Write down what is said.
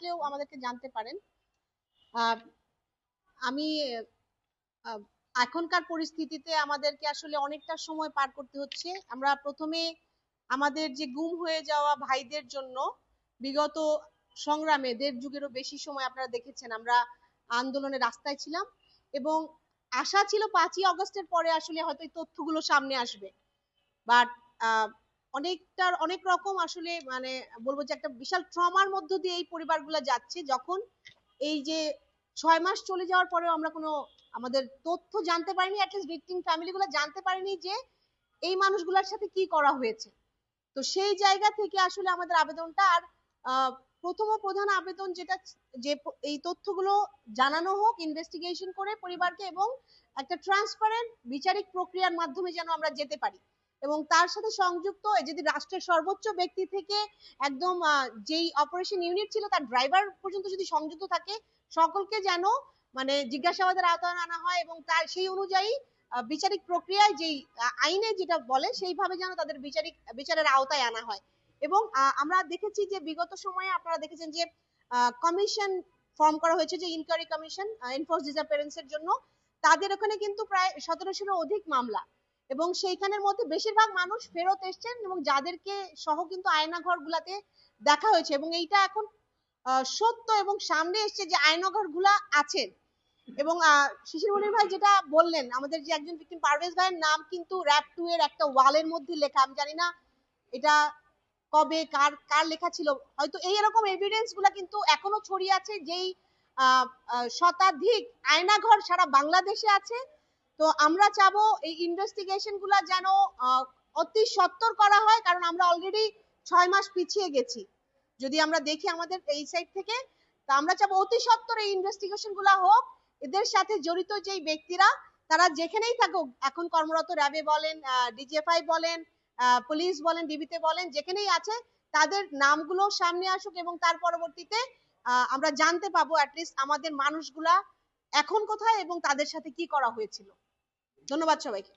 থাকলেও আমাদেরকে জানতে পারেন। আমি এখনকার পরিস্থিতিতে আমাদেরকে আসলে অনেকটা সময় পার করতে হচ্ছে। আমরা প্রথমে আমাদের যে গুম হয়ে যাওয়া ভাইদের জন্য বিগত সংগ্রামে দেড় যুগেরও বেশি সময় আপনারা দেখেছেন, আমরা আন্দোলনে রাস্তায় ছিলাম এবং আশা ছিল পাঁচই অগস্টের পরে আসলে হয়তো এই তথ্যগুলো সামনে আসবে। বাট অনেকটার, অনেক রকম আসলে মানে বলব যে একটা বিশাল ট্রমার মধ্য দিয়ে এই পরিবারগুলো যাচ্ছে। যখন এই যে ছয় মাস চলে যাওয়ার পরেও আমরা কোনো আমাদের তথ্য জানতে পারিনি অ্যাটলিস্ট ভিকটিম ফ্যামিলিগুলো জানতে পারিনি যে এই মানুষগুলোর সাথে কি করা হয়েছে। তো সেই জায়গা থেকে আসলে আমাদের আবেদনটা আর প্রথম ও প্রধান আবেদন যেটা যে এই তথ্যগুলো জানানো হোক ইনভেস্টিগেশন করে পরিবারকে এবং একটা ট্রান্সপারেন্ট বিচারিক প্রক্রিয়ার মাধ্যমে যেন আমরা যেতে পারি। এবং তার সাথে সংযুক্ত যদি রাষ্ট্রের সর্বোচ্চ ব্যক্তি থেকে একদম যেই অপারেশন ইউনিট ছিল তার ড্রাইভার পর্যন্ত যদি সংযুক্ত থাকে, সকলকে যেন মানে জিজ্ঞাসাবাদের আওতায় আনা হয় এবং তার সেই অনুযায়ী বিচারিক প্রক্রিয়ায় যেই আইনে যেটা বলে সেইভাবে যেন তাদের বিচারিক, বিচারের আওতায় আনা হয়। এবং আমরা দেখেছি যে বিগত সময়ে আপনারা দেখেছেন যে কমিশন ফর্ম করা হয়েছে যে ইনকোয়ারি কমিশন এনফোর্স ডিসঅ্যাপিয়ারেন্স এর জন্য। তাদের ওখানে কিন্তু প্রায় সতেরোশোরও অধিক মামলা। এবং সেইখানের মধ্যে বেশিরভাগ মানুষ ফেরত এসছেন এবং যাদেরকে সহ কিন্তু আয়নাঘর গুলাতে দেখা হয়েছে এবং এইটা এখন সত্য এবং সামনে এসছে যে আয়নাঘরগুলা আছেন এবং শিশির মনির ভাই যেটা বললেন, আমাদের যে একজন ভিকটিম পারভেজ ভাইয়ের নাম কিন্তু র্যাপ টু এর একটা ওয়ালের মধ্যে লেখা, আমি জানি না এটা কবে, কার কার লেখা ছিল। হয়তো এই এরকম এভিডেন্সগুলা কিন্তু এখনও ছড়িয়ে আছে যেই শতাধিক আয়নাঘর সারা বাংলাদেশে আছে। তো আমরা চাবো এই ইনভেস্টিগেশনগুলা যেন অতি সত্তর করা হয়, কারণ আমরা অলরেডি ছয় মাস পিছিয়ে গেছি। যদি আমরা দেখি আমাদের এই সাইড থেকে, তা আমরা চাবো অতি সত্তর এই ইনভেস্টিগেশনগুলা হোক, এদের সাথে জড়িত যেই ব্যক্তিরা, তারা যেখানেই থাকুক, এখন কর্মরত র্যাবে বলেন ডিজিএফআই বলেন পুলিশ বলেন ডিবিতে বলেন, যেখানেই আছে, তাদের নামগুলো সামনে আসুক এবং তার পরবর্তীতে আমরা জানতে পাবো অ্যাটলিস্ট আমাদের মানুষগুলা এখন কোথায় এবং তাদের সাথে কি করা হয়েছিল। ধন্যবাদ সবাইকে।